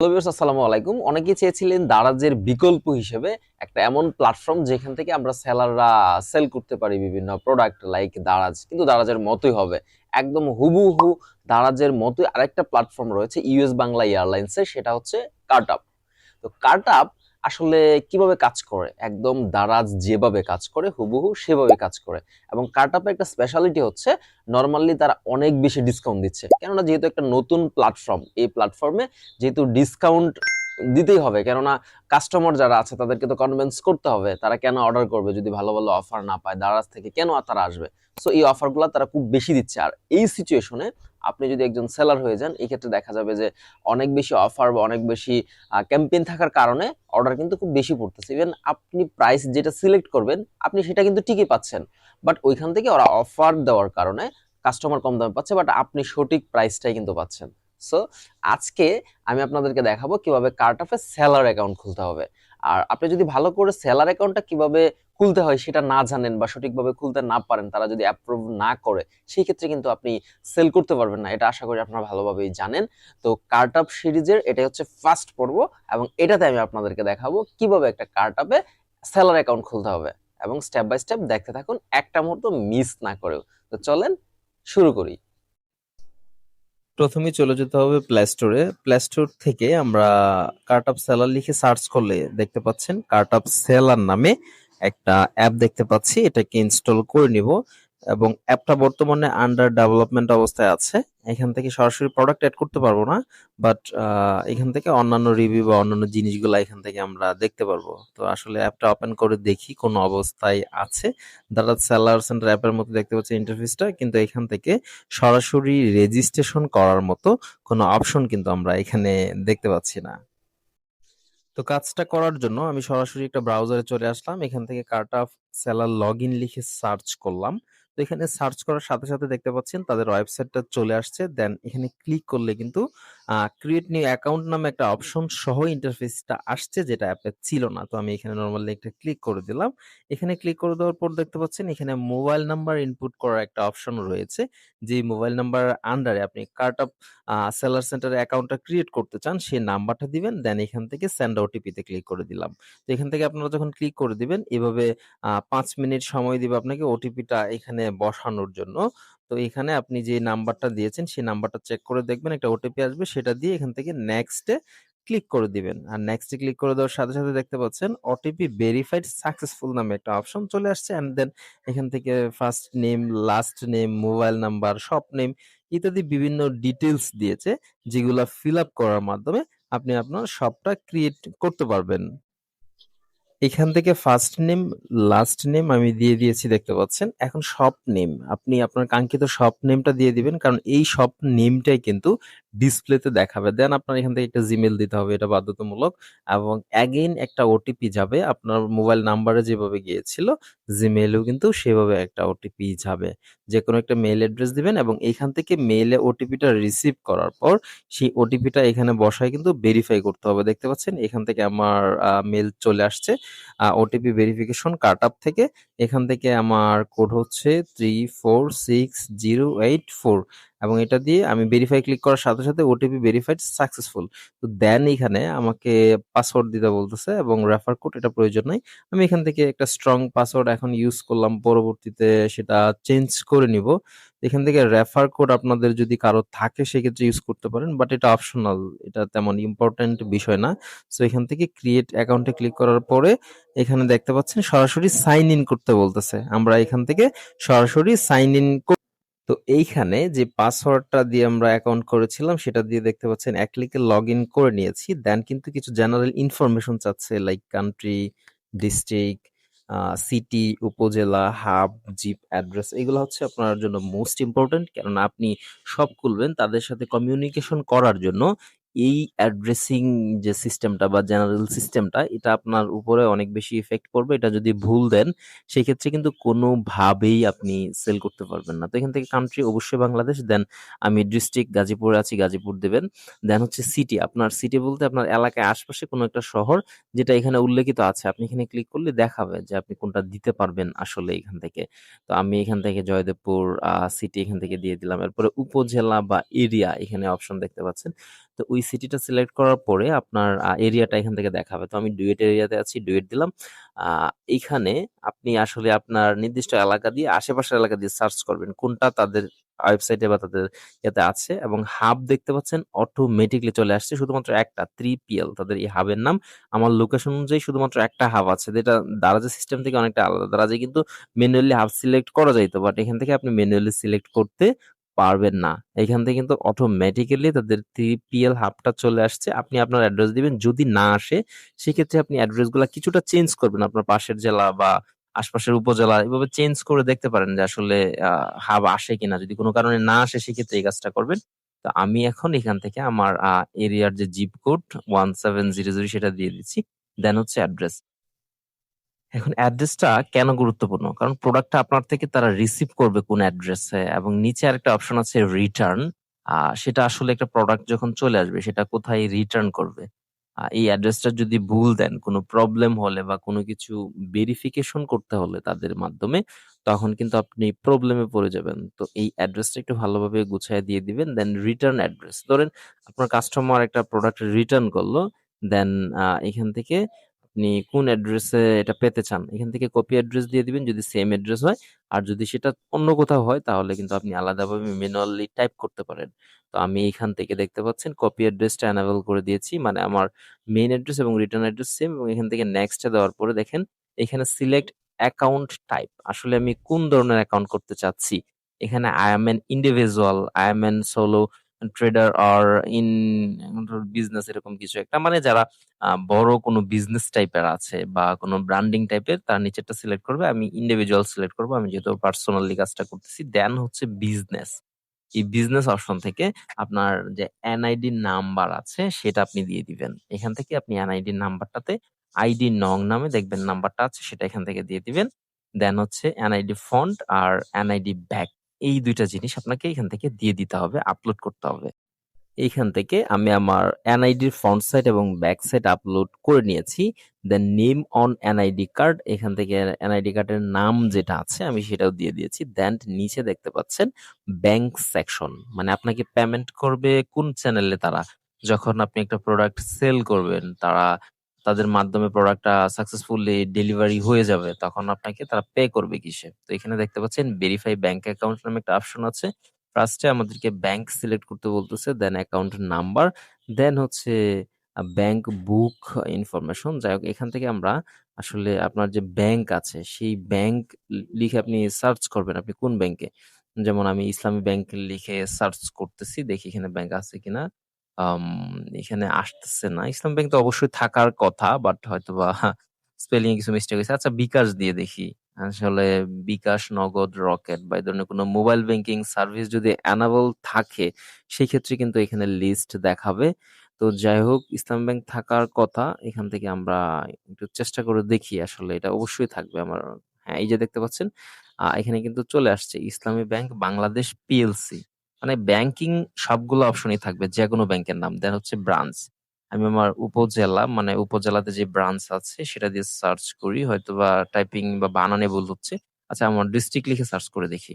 আসসালামু আলাইকুম। অনেকেই চেয়েছিলেন দারাজের বিকল্প হিসেবে একটা এমন প্ল্যাটফর্ম যেখান থেকে আমরা সেলাররা সেল করতে পারি বিভিন্ন প্রোডাক্ট লাইক দারাজ, কিন্তু দারাজের মতোই হবে। একদম হুবুহু দারাজের মতোই আরেকটা প্ল্যাটফর্ম রয়েছে ইউএস বাংলা এয়ারলাইন্সের সেটা হচ্ছে কার্টআপ তো কার্টআপ আসলে কীভাবে কাজ করে? একদম দারাজ যেভাবে কাজ করে, হুবহু সেভাবে কাজ করে। এবং কার্টআপের একটা স্পেশালিটি হচ্ছে নর্মালি তারা অনেক বেশি ডিসকাউন্ট দিচ্ছে। কেননা যেহেতু একটা নতুন প্ল্যাটফর্ম এই প্ল্যাটফর্মে যেহেতু ডিসকাউন্ট দিতেই হবে, কেননা কাস্টমার যারা আছে তাদেরকে তো কনভিন্স করতে হবে, তারা কেন অর্ডার করবে যদি ভালো ভালো অফার না পায়? দারাজ থেকে কেন তারা আসবে? সো এই অফারগুলো তারা খুব বেশি দিচ্ছে। আর এই সিচুয়েশনে আপনি যদি একজন সেলার হয়ে যান, এই ক্ষেত্রে দেখা যাবে যে অনেক বেশি অফার বা অনেক বেশি ক্যাম্পেইন থাকার কারণে অর্ডার কিন্তু খুব বেশি পড়তেছে। ইভেন আপনি প্রাইস যেটা সিলেক্ট করবেন, আপনি সেটা কিন্তু ঠিকই পাচ্ছেন। বাট ওইখান থেকে ওরা অফার দেওয়ার কারণে কাস্টমার কম দামে পাচ্ছে বাট আপনি সঠিক প্রাইসটাই কিন্তু পাচ্ছেন। সো আজকে আমি আপনাদেরকে দেখাবো কীভাবে কার্টাফে সেলার অ্যাকাউন্ট খুলতে হবে। আর আপনি যদি ভালো করে সেলার অ্যাকাউন্টটা কীভাবে খুলতে হয় সেটা না জানেন বা সঠিকভাবে খুলতে না পারেন, তারা যদি অ্যাপ্রুভ না করে, সেই ক্ষেত্রে কিন্তু আপনি সেল করতে পারবেন না। এটা আশা করি আপনারা ভালোভাবেই জানেন। তো কার্টআপ সিরিজের এটা হচ্ছে ফার্স্ট পর্ব এবং এটাতে আমি আপনাদেরকে দেখাবো কীভাবে একটা কার্টআপে সেলার অ্যাকাউন্ট খুলতে হবে এবং স্টেপ বাই স্টেপ দেখতে থাকুন, একটা মুহূর্ত মিস না করেও। তো চলেন শুরু করি। প্রথমে চলে যেতে হবে প্লে স্টোরে প্লে স্টোর থেকে আমরা কার্ট আপ সেলার লিখে সার্চ করলে দেখতে পাচ্ছেন কার্ট আপ সেলার নামে একটা অ্যাপ দেখতে পাচ্ছি। এটাকে ইনস্টল করে নিব। এবং অ্যাপটা বর্তমানে আন্ডার ডেভেলপমেন্ট অবস্থায় আছে। এখান থেকে সরাসরি প্রোডাক্ট অ্যাড করতে পারব না বাট এখান থেকে অন্যান্য রিভিউ বা অন্যান্য জিনিসগুলো এখান থেকে আমরা দেখতে পারব। তো আসলে অ্যাপটা ওপেন করে দেখি কোন অবস্থায় আছে। দাদা সেলার সেন্টার অ্যাপের মতো দেখতে পাচ্ছি ইন্টারফেসটা কিন্তু এখান থেকে সরাসরি রেজিস্ট্রেশন করার মতো কোনো অপশন কিন্তু আমরা এখানে দেখতে পাচ্ছি না। তো কাজটা করার জন্য আমি সরাসরি একটা ব্রাউজারে চলে আসলাম। এখান থেকে cart of seller log in লিখে সার্চ করলাম। এখানে সার্চ করার সাথে সাথে দেখতে পাচ্ছেন তাদের ওয়েবসাইটটা চলে আসছে। দেন এখানে ক্লিক করলে কিন্তু ক্রিয়েট নিউ অ্যাকাউন্ট নামে একটা অপশন সহ ইন্টারফেসটা আসছে যেটা অ্যাপে ছিল না। তো আমি এখানে নর্মালি একটা ক্লিক করে দিলাম। এখানে ক্লিক করে দেওয়ার পর দেখতে পাচ্ছেন এখানে মোবাইল নাম্বার ইনপুট করার একটা অপশন রয়েছে। যে মোবাইল নাম্বার আন্ডারে আপনি কার্ট অফ সেলার সেন্টারে অ্যাকাউন্টটা ক্রিয়েট করতে চান সেই নাম্বারটা দিবেন দেন এখান থেকে সেন্ড ওটিপিতে ক্লিক করে দিলাম। তো এখান থেকে আপনারা যখন ক্লিক করে দিবেন, এভাবে পাঁচ মিনিট সময় দিবে আপনাকে ওটিপিটা এখানে বসানোর জন্য। তো এখানে আপনি যে নাম্বারটা দিয়েছেন, সেই নাম্বারটা চেক করে দেখবেন, একটা ওটিপি আসবে, সেটা দিয়ে এখান থেকে নেক্সটে ক্লিক করে দিবেন। আর নেক্সটে ক্লিক করে দেওয়ার সাথে সাথে দেখতে পাচ্ছেন ওটিপি ভেরিফাইড সাকসেসফুল নামে একটা অপশন চলে আসছে। অ্যান্ড দেন এখান থেকে first name last name mobile number সব নেম ইত্যাদি বিভিন্ন ডিটেলস দিয়েছে, যেগুলা ফিল আপ করার মাধ্যমে আপনি আপনার সবটা ক্রিয়েট করতে পারবেন। এখান থেকে ফার্স্ট নেম লাস্ট নেম আমি দিয়ে দিয়েছি, দেখতে পাচ্ছেন। এখন সব নেম আপনি আপনার কাঙ্ক্ষিত সব নেমটা দিয়ে দিবেন, কারণ এই সব নেমটাই কিন্তু ডিসপ্লেতে দেখাবে। দেন আপনার এখান থেকে একটা জিমেল দিতে হবে, এটা বাধ্যতামূলক। এবং অ্যাগেইন একটা ওটিপি যাবে, আপনার মোবাইল নাম্বারে যেভাবে গিয়েছিল জিমেলেও কিন্তু সেভাবে একটা ওটিপি যাবে। যে কোনো একটা মেইল অ্যাড্রেস দিবেন এবং এখান থেকে মেইলে ওটিপিটা রিসিভ করার পর, সেই ওটিপিটা এখানে বসায় কিন্তু ভেরিফাই করতে হবে। দেখতে পাচ্ছেন, এখান থেকে আমার মেল চলে আসছে। ওটিপি ভেরিফিকেশন কাট আপ থেকে এখান থেকে আমার কোড হচ্ছে three four six zero eight four এবং এটা দিয়ে আমি ভেরিফাই ক্লিক করার সাথে সাথে ওটিপি ভেরিফাইড সাকসেসফুল তো দেন এখানে আমাকে পাসওয়ার্ড দিতে বলতেছে এবং রেফার কোড এটা প্রয়োজন নাই। আমি এখান থেকে একটা স্ট্রং পাসওয়ার্ড এখন ইউজ করলাম, পরবর্তীতে সেটা চেঞ্জ করে নিব। এখান থেকে রেফার কোড আপনাদের যদি কারও থাকে, সেক্ষেত্রে ইউজ করতে পারেন বাট এটা অপশনাল এটা তেমন ইম্পর্টেন্ট বিষয় না। সো এখান থেকে ক্রিয়েট অ্যাকাউন্টে ক্লিক করার পরে এখানে দেখতে পাচ্ছেন সরাসরি সাইন ইন করতে বলতেছে। আমরা এখান থেকে সরাসরি সাইন ইন তো এইখানে যে পাসওয়ার্ডটা দিয়ে আমরা অ্যাকাউন্ট করেছিলাম, সেটা দিয়ে দেখতে পাচ্ছেন, এক ক্লিকে লগ ইন করে নিয়েছি। দেন কিন্তু কিছু জেনারেল ইনফরমেশন চাচ্ছে লাইক কান্ট্রি ডিস্ট্রিক্ট সিটি উপজেলা হাব জিপ অ্যাড্রেস এগুলো হচ্ছে আপনার জন্য মোস্ট ইম্পর্টেন্ট কেননা আপনি সব খুলবেন তাদের সাথে কমিউনিকেশন করার জন্য এই অ্যাড্রেসিং যে সিস্টেমটা বা জেনারেল সিস্টেমটা এটা আপনার উপরে অনেক বেশি ইফেক্ট পড়বে। এটা যদি ভুল দেন সেক্ষেত্রে কিন্তু কোনোভাবেই আপনি সেল করতে পারবেন না। তো এখান থেকে কান্ট্রি অবশ্যই বাংলাদেশ দেন আমি ডিস্ট্রিক্ট গাজীপুরে আছি গাজীপুর দেবেন। দেন হচ্ছে সিটি আপনার সিটি বলতে আপনার এলাকায় আশপাশে কোনো একটা শহর যেটা এখানে উল্লেখিত আছে। আপনি এখানে ক্লিক করলে দেখাবে যে আপনি কোনটা দিতে পারবেন আসলে এখান থেকে। তো আমি এখান থেকে জয়দেবপুর সিটি এখান থেকে দিয়ে দিলাম। এরপরে উপজেলা বা এরিয়া এখানে অপশন দেখতে পাচ্ছেন। তো তো ওই সিটিটা সিলেক্ট করার পরে আপনার এরিয়াটা এখান থেকে দেখাবে। তো আমি ডুয়েট এরিয়াতে আছি, ডুয়েট দিলাম। এইখানে আপনি আসলে আপনার নির্দিষ্ট এলাকা দিয়ে আশেপাশের এলাকা দিয়ে সার্চ করবেন। কোনটা তাদের ওয়েবসাইটে বা তাদের ইয়েতে আছে এবং হাব দেখতে পাচ্ছেন অটোমেটিকলি চলে আসছে শুধুমাত্র একটা 3PL তাদের এই হাবের নাম। আমার লোকেশন অনুযায়ী শুধুমাত্র একটা হাব আছে যেটা দারাজের সিস্টেম থেকে অনেকটা আলাদা। দারাজে কিন্তু ম্যানুয়ালি হাব সিলেক্ট করা যাইত। বাট এখান থেকে আপনি ম্যানুয়ালি সিলেক্ট করতে পারবেন না। এখান থেকে কিন্তু অটোমেটিক্যালি তাদের 3PL হাবটা চলে আসছে। আপনি আপনার অ্যাড্রেস দিবেন। যদি না আসে, সেক্ষেত্রে আপনি অ্যাড্রেসগুলা কিছুটা চেঞ্জ করবেন। আপনার পাশের জেলা বা আশপাশের উপজেলা এভাবে চেঞ্জ করে দেখতে পারেন যে আসলে হাব আসে কিনা। যদি কোনো কারণে না আসে, সেক্ষেত্রে এই কাজটা করবেন। তো আমি এখন এখান থেকে আমার এরিয়ার যে জিপ কোড 1700 সেটা দিয়ে দিচ্ছি। দেন হচ্ছে অ্যাড্রেস। এখন অ্যাড্রেসটা কেন গুরুত্বপূর্ণ? কারণ প্রোডাক্টটা আপনার থেকে তারা রিসিভ করবে কোন অ্যাড্রেসে এবং নিচে আরেকটা অপশন আছে রিটার্ন। সেটা আসলে একটা প্রোডাক্ট যখন চলে আসবে সেটা কোথায় রিটার্ন করবে। এই অ্যাড্রেসটা যদি ভুল দেন, কোনো প্রবলেম হলে বা কোনো কিছু ভেরিফিকেশন করতে হলে তাদের মাধ্যমে তখন কিন্তু আপনি প্রবলেমে পড়ে যাবেন। তো এই অ্যাড্রেসটা একটু ভালোভাবে গুছায় দিয়ে দিবেন। Then return address. ধরেন আপনার কাস্টমার একটা প্রোডাক্ট রিটার্ন করল। দেন এখান থেকে আপনি কোন অ্যাড্রেসে এটা পেতে চান। এখান থেকে কপি অ্যাড্রেস দিয়ে দিবেন যদি সেম অ্যাড্রেস হয়। আর যদি সেটা অন্য কোথাও হয় তাহলে কিন্তু আপনি আলাদাভাবে ম্যানুয়ালি টাইপ করতে পারেন। তো আমি এখান থেকে দেখতে পাচ্ছেন কপি অ্যাড্রেসটা এনেবল করে দিয়েছি। মানে আমার মেইন অ্যাড্রেস এবং রিটার্ন অ্যাড্রেস সেম এবং এখান থেকে নেক্সট এ দেওয়ার পরে দেখেন এখানে সিলেক্ট অ্যাকাউন্ট টাইপ। আসলে আমি কোন ধরনের অ্যাকাউন্ট করতে চাচ্ছি। এখানে I am an individual, I am an solo trader আর ইন বিজনেস এরকম কিছু একটা। মানে যারা বড় কোনো বিজনেস টাইপের আছে বা কোনো ব্র্যান্ডিং টাইপের তার নিচেরটা সিলেক্ট করবে। আমি ইন্ডিভিজুয়াল সিলেক্ট করব, আমি যেহেতু পার্সোনালি কাজটা করতেছি। দেন হচ্ছে বিজনেস। এই বিজনেস অপশন থেকে আপনার যে এনআইডি নাম্বার আছে, সেটা আপনি দিয়ে দিবেন। এখান থেকে আপনি এনআইডি নাম্বারটাতে আইডি নং নামে দেখবেন নাম্বারটা আছে, সেটা এখান থেকে দিয়ে দিবেন। দেন হচ্ছে এনআইডি ফন্ট আর এনআইডি ব্যাক। এই দুইটা জিনিস আপনাকে এখান থেকে দিয়ে দিতে হবে, আপলোড করতে হবে। এইখান থেকে আমি আমার এনআইডির ফ্রন্ট সাইড এবং ব্যাক সাইড আপলোড করে নিয়েছি। Then name on NID card এখান থেকে এনআইডি কার্ডের নাম যেটা আছে আমি সেটাও দিয়ে দিয়েছি। দেন নিচে দেখতে পাচ্ছেন ব্যাংক সেকশন। মানে আপনাকে পেমেন্ট করবে কোন চ্যানেলে তারা। যখন আপনি একটা প্রোডাক্ট সেল করবেন তারা তাদের মাধ্যমে প্রোডাক্টটা সাকসেসফুলি ডেলিভারি হয়ে যাবে। তখন আপনাকে তারা পে করবে কিসে। তো এখানে দেখতে পাচ্ছেন ভেরিফাই ব্যাংক অ্যাকাউন্ট নামে একটা অপশন আছে। ফার্স্টে আমাদেরকে ব্যাংক সিলেক্ট করতে বলতেছে। দেন অ্যাকাউন্ট নাম্বার। দেন হচ্ছে ব্যাংক বুক ইনফরমেশন। যাই হোক, এখান থেকে আমরা আসলে আপনার যে ব্যাংক আছে, সেই ব্যাংক লিখে আপনি সার্চ করবেন আপনি কোন ব্যাংকে। যেমন আমি ইসলামী ব্যাংক লিখে সার্চ করতেছি। দেখি এখানে ব্যাংক আছে কিনা। এখানে আসতেছে না। ইসলাম ব্যাংক তো অবশ্যই থাকার কথা বাট হয়তোবা স্পেলিং কিছু মিস্টেক হইছে। আচ্ছা বিকাশ দিয়ে দেখি। আসলে বিকাশ, নগদ, রকেট বা এই ধরনের কোন মোবাইল ব্যাংকিং সার্ভিস যদি এনেবল থাকে সেক্ষেত্রে কিন্তু এখানে লিস্ট দেখাবে। তো যাই হোক ইসলাম ব্যাংক থাকার কথা। এখান থেকে আমরা একটু চেষ্টা করে দেখি আসলে এটা অবশ্যই থাকবে আমার হ্যাঁ, এই যে দেখতে পাচ্ছেন এখানে কিন্তু চলে আসছে ইসলামী ব্যাংক বাংলাদেশ পিএলসি। মানে ব্যাংকিং সবগুলো অপশনই থাকবে যে কোনো ব্যাংকের নাম। দেন হচ্ছে ব্রাঞ্চ। আমি আমার উপজেলা মানে উপজেলাতে যে ব্রাঞ্চ আছে, সেটা দিয়ে সার্চ করি। হয়তো বা টাইপিং বা বানানে ভুল হচ্ছে। আচ্ছা আমার ডিস্ট্রিক্ট লিখে সার্চ করে দেখি।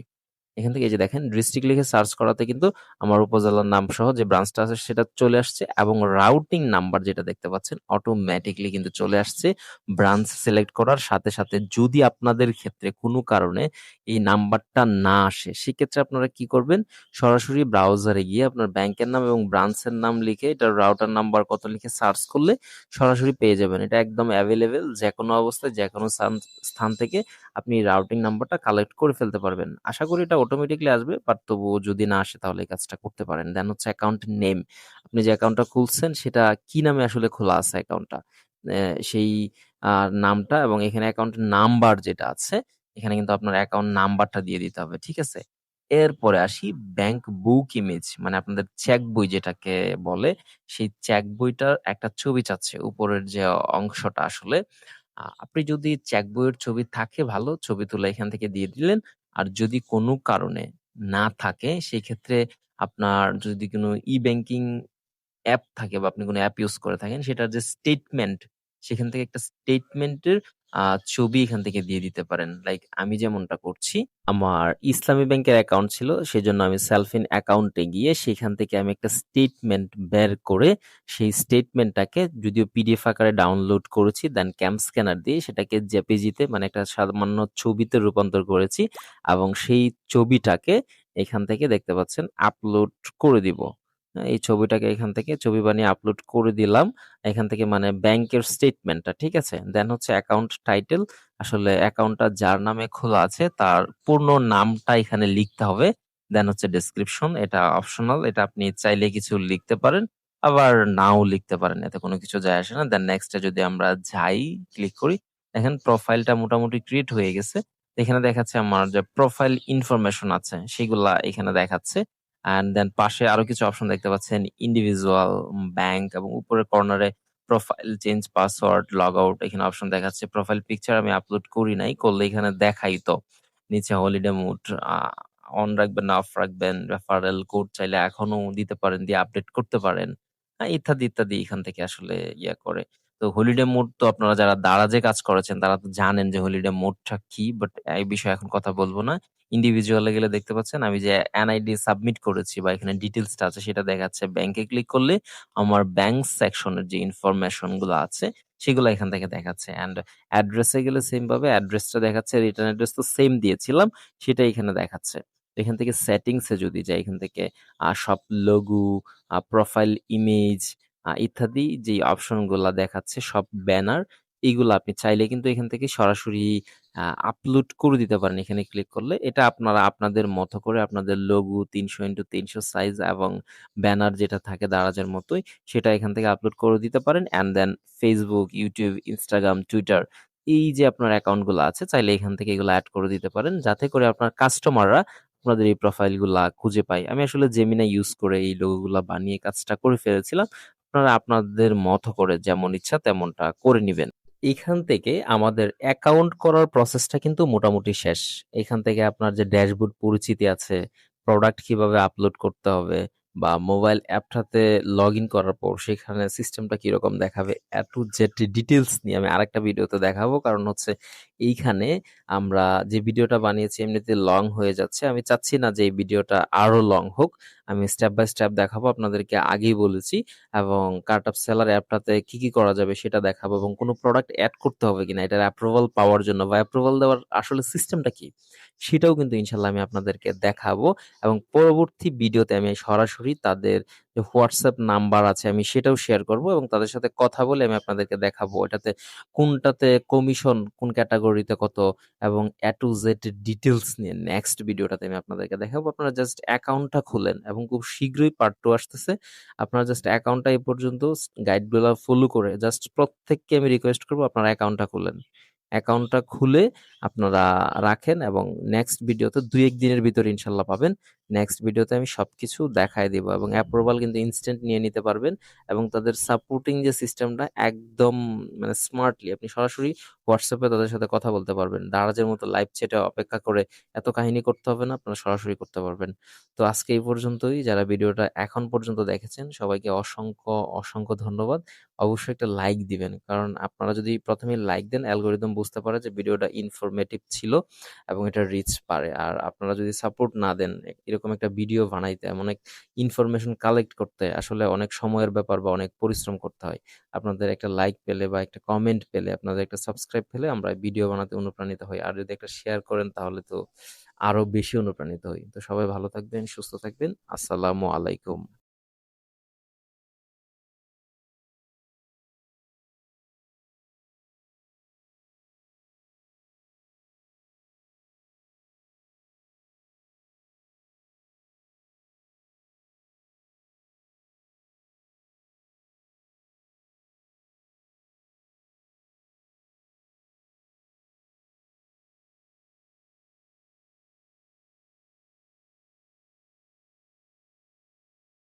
এখান থেকে এই যে দেখেন ডিস্ট্রিক্ট লিখে সার্চ করাতে কিন্তু আমার উপজেলার নাম সহ যে ব্রাঞ্চটা আছে সেটা চলে আসছে এবং রাউটিং নাম্বার যেটা দেখতে পাচ্ছেন অটোমেটিকলি কিন্তু চলে আসছে ব্রাঞ্চ সিলেক্ট করার সাথে, সাথে যদি আপনাদের ক্ষেত্রে কোনো কারণে এই নাম্বারটা না আসে সেক্ষেত্রে আপনারা কি করবেন? সরাসরি ব্রাউজারে গিয়ে আপনার ব্যাংকের নাম এবং ব্রাঞ্চের নাম লিখে এটার রাউটার নাম্বার কত লিখে সার্চ করলে সরাসরি পেয়ে যাবেন। এটা একদম এভেইলেবল যেকোনো অবস্থায় যেকোনো সান স্থান থেকে আপনি রাউটিং নাম্বারটা কালেক্ট করে ফেলতে পারবেন। আশা করি এটা অটোমেটিক্যালি আসবে বাট তবুও যদি না আসে তাহলে এই কাজটা করতে পারেন। দেন হচ্ছে অ্যাকাউন্ট নেম। আপনি যে অ্যাকাউন্টটা খুলছেন, সেটা কি নামে আসলে খোলা আছে অ্যাকাউন্টটা। সেই নামটা এবং এখানে অ্যাকাউন্ট নাম্বার যেটা আছে, এখানে কিন্তু আপনার অ্যাকাউন্ট নাম্বারটা দিয়ে দিতে হবে। ঠিক আছে? এরপরে আসি ব্যাংক বুক ইমেজ মানে আপনাদের চেক বই যেটাকে বলে, সেই চেক বইটার একটা ছবি চাচ্ছে, উপরের যে অংশটা আসলে। আপনি যদি চেক বইয়ের ছবি থাকে ভালো, ছবি তুলে এখান থেকে দিয়ে দিলেন। আর যদি কোনো কারণে না থাকে, সেক্ষেত্রে আপনার যদি কোনো ই-ব্যাংকিং অ্যাপ থাকে বা আপনি কোনো অ্যাপ ইউজ করে থাকেন, সেটার যে স্টেটমেন্ট সেখান থেকে একটা স্টেটমেন্টের ছবি এখান থেকে দিয়ে দিতে পারেন। লাইক আমি যেমনটা করছি, আমার ইসলামী ব্যাংকের অ্যাকাউন্ট ছিল, সেজন্য আমি সেলফিন অ্যাকাউন্টে গিয়ে সেখান থেকে আমি একটা স্টেটমেন্ট বের করে সেই স্টেটমেন্টটাকে যদিও পিডিএফ আকারে ডাউনলোড করেছি দেন ক্যাম্প স্ক্যানার দিয়ে সেটাকে জেপিজিতে মানে একটা সামান্য ছবিতে রূপান্তর করেছি এবং সেই ছবিটাকে এখান থেকে দেখতে পাচ্ছেন আপলোড করে দিব। এই ছবিটাকে এখান থেকে ছবি বানিয়ে আপলোড করে দিলাম। এখান থেকে মানে ব্যাংকের স্টেটমেন্টটা ঠিক আছে? দেন হচ্ছে অ্যাকাউন্ট টাইটেল আসলে অ্যাকাউন্টটা যার নামে খোলা আছে, তার পূর্ণ নামটা এখানে লিখতে হবে। দেন হচ্ছে ডেসক্রিপশন এটা অপশনাল এটা আপনি চাইলে কিছু লিখতে পারেন, আবার নাও লিখতে পারেন, এতে কোনো কিছু যায় আসে না। দেন নেক্সটে যদি আমরা যাই ক্লিক করি, দেখেন প্রোফাইলটা মোটামুটি ক্রিয়েট হয়ে গেছে। এখানে দেখাচ্ছে আমার যে প্রোফাইল ইনফরমেশন আছে, সেগুলা এখানে দেখাচ্ছে। অ্যান্ড দেন পাশে আরও কিছু অপশন দেখতে পাচ্ছেন ইন্ডিভিজুয়াল ব্যাংক এবং উপরের কর্নারে profile change password log out এখানে অপশন দেখাচ্ছে। প্রোফাইল পিকচার আমি আপলোড করি নাই করলে এখানে দেখাই তো। নিচে হলিডে মুড অন রাখবেন অফ রাখবেন রেফারেল কোড চাইলে এখনও দিতে পারেন দিয়ে আপডেট করতে পারেন। হ্যাঁ, ইত্যাদি ইত্যাদি এখান থেকে আসলে ইয়ে করে। তো হলিডে মোড তো আপনারা যারা দারাজে কাজ করেছেন, তারা তো জানেন যে হলিডে মোডটা কি বাট এই বিষয়ে এখন কথা বলব না। ইন্ডিভিজুয়ালে গেলে দেখতে পাচ্ছেন আমি যে এনআইডি সাবমিট করেছি বা এখানে ডিটেলসটা আছে, সেটা দেখাচ্ছে। ব্যাংকে ক্লিক করলে আমার ব্যাংক সেকশনের যে ইনফরমেশনগুলো আছে, সেগুলো এখান থেকে দেখাচ্ছে। অ্যান্ড অ্যাড্রেসে গেলে সেম ভাবে অ্যাড্রেসটা দেখাচ্ছে রিটার্ন অ্যাড্রেস তো সেম দিয়েছিলাম সেটা এখানে দেখাচ্ছে। এখান থেকে সেটিংসে যদি যাই, এখান থেকে সব লঘু প্রোফাইল ইমেজ ইত্যাদি যে অপশনগুলো দেখাচ্ছে সব ব্যানার এইগুলো আপনি চাইলে কিন্তু এখান থেকে সরাসরি আপলোড করে দিতে পারেন এখানে ক্লিক করলে। এটা আপনারা, আপনাদের মতো করে আপনাদের লঘু তিনশো ইন্টু তিনশো সাইজ এবং ব্যানার যেটা থাকে দারাজের মতোই, সেটা এখান থেকে আপলোড করে দিতে পারেন। And then Facebook YouTube Instagram Twitter এই যে আপনার অ্যাকাউন্টগুলো আছে, চাইলে এখান থেকে এগুলো অ্যাড করে দিতে পারেন। যাতে করে আপনার কাস্টমাররা আপনাদের এই প্রোফাইলগুলা খুঁজে পায়। আমি আসলে জেমিনা ইউজ করে এই লোগোগুলা বানিয়ে কাজটা করে ফেলেছিলাম। আপনারা আপনাদের মতো করে যেমন ইচ্ছা তেমনটা করে নিবেন। এখান থেকে আমাদের অ্যাকাউন্ট করার প্রসেসটা কিন্তু মোটামুটি শেষ। এখান থেকে আপনার যে ড্যাশবোর্ড পরিচিতি আছে প্রোডাক্ট কীভাবে আপলোড করতে হবে বা মোবাইল অ্যাপটাতে লগ ইন করার পর সেখানে সিস্টেমটা কীরকম দেখাবে এ টু জেড ডিটেলস নিয়ে আমি আরেকটা ভিডিওতে দেখাবো। কারণ হচ্ছে এইখানে আমরা যে ভিডিওটা বানিয়েছি এমনিতে লং হয়ে যাচ্ছে। আমি চাচ্ছি না যে এই ভিডিওটা আরও লং হোক। আমি স্টেপ বাই স্টেপ দেখাবো, আপনাদেরকে আগেই বলেছি। এবং কার্ট অফ সেলার অ্যাপটাতে কি কি করা যাবে সেটা দেখাবো এবং কোনো প্রোডাক্ট অ্যাড করতে হবে কিনা, এটার অ্যাপ্রুভাল পাওয়ার জন্য বা অ্যাপ্রুভাল দেওয়ার আসলে সিস্টেমটা কি? সেটাও কিন্তু ইনশাল্লাহ আমি আপনাদেরকে দেখাবো এবং পরবর্তী ভিডিওতে আমি সরাসরি তাদের যে হোয়াটসঅ্যাপ নাম্বার আছে আমি সেটাও শেয়ার করব এবং তাদের সাথে কথা বলে আমি আপনাদেরকে দেখাবো এটাতে কোনটাতে কমিশন কোন ক্যাটাগরিতে কত এবং এ টু জেড ডিটেলস নিয়ে নেক্সট ভিডিওটাতে আমি আপনাদেরকে দেখাবো। আপনারা জাস্ট অ্যাকাউন্টটা খুলেন এবং খুব শীঘ্রই পার্ট টু আসতেছে। আপনারা জাস্ট অ্যাকাউন্টটা এই পর্যন্ত গাইডগুলো ফলো করে জাস্ট প্রত্যেককে আমি রিকোয়েস্ট করব আপনারা অ্যাকাউন্টটা খুলেন। অ্যাকাউন্টটা খুলে আপনারা রাখেন এবং নেক্সট ভিডিওতে দুই এক দিনের ভিতরে ইনশাল্লাহ পাবেন। নেক্সট ভিডিওতে আমি সবকিছু দেখায় দিব এবং অ্যাপ্রুভাল কিন্তু ইনস্ট্যান্ট নিয়ে নিতে পারবেন এবং তাদের সাপোর্টিং যে সিস্টেমটা একদম মানে স্মার্টলি আপনি সরাসরি হোয়াটসঅ্যাপে তাদের সাথে কথা বলতে পারবেন। দারাজের মতো লাইভ চ্যাটে অপেক্ষা করে এত কাহিনী করতে হবে না, আপনারা সরাসরি করতে পারবেন। তো আজকে এই পর্যন্তই। যারা ভিডিওটা এখন পর্যন্ত দেখেছেন, সবাইকে অসংখ্য অসংখ্য ধন্যবাদ। অবশ্যই একটা লাইক দিবেন, কারণ আপনারা যদি প্রথমে লাইক দেন অ্যালগোরিদম বুঝতে পারে যে ভিডিওটা ইনফরমেটিভ ছিল এবং এটা রিচ পারে। আর আপনারা যদি সাপোর্ট না দেন, এরকম একটা ভিডিও বানাইতে এক ইনফরমেশন কালেক্ট করতে আসলে অনেক সময়ের ব্যাপার বা অনেক পরিশ্রম করতে হয়। আপনাদের একটা লাইক পেলে বা একটা কমেন্ট পেলে, আপনাদের একটা সাবস্ক্রাইব পেলে আমরা ভিডিও বানাতে অনুপ্রাণিত হই। আর যদি একটা শেয়ার করেন তাহলে তো আরও বেশি অনুপ্রাণিত হই। তো সবাই ভালো থাকবেন, সুস্থ থাকবেন। আসসালামু আলাইকুম।